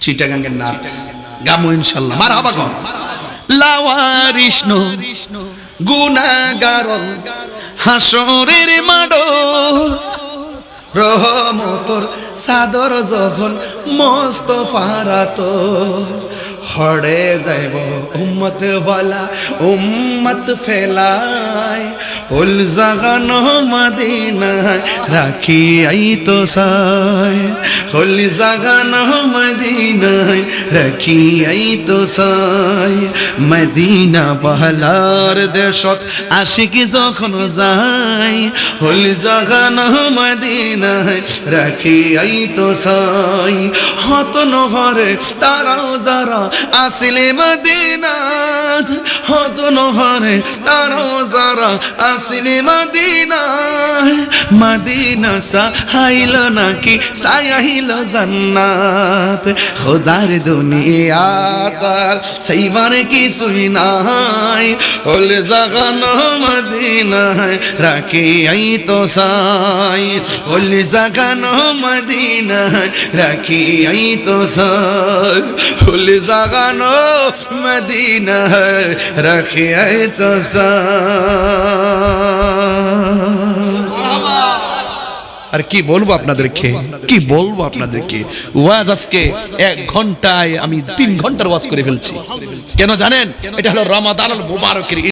চিটাগাঙ্গের nut গামু ইনশাল্লাহ। মার হবা কম লাওয়ারিষ্ণ গুনাগার হাসরের মাডো রহমতর সাদর যখন মস্ত ফারাত হড়ে যাইব উম্মত বলা উম্মত ফেলাই উল জাগান মদিনায় রাখি আই তো সাই উল জাগান মদিনায়, রাখি আই তো সাই। মদিনা বহলার দেশত আশিকি যখন যাই হল জাগান মদিনায়, রাখি আই তো সাই। হত নহরে তারাও যারা আসলে মদিনাত, হত নহরে তারাও যারা আসলে মদিনায় মদিনা সাহাইল নাকি সায়াইল জান্নাত। খোদার দুনিয়া তার সেইবার কিছুই নাই। হল জাগানো মদিনায় রাখি আই তো সাই। হল জাগানো মদিনায় রাখি আই তো সাই। হল জাগানো মদিনায় রাখি আই তো সাই। আর কি বলব আপনাদেরকে? কি বলব আপনাদেরকে? ওয়াজ আজকে এক ঘন্টায় আমি তিন ঘণ্টার ওয়াজ করে ফেলছি। কেন জানেন? এটা হলো রমাদান মুবারকের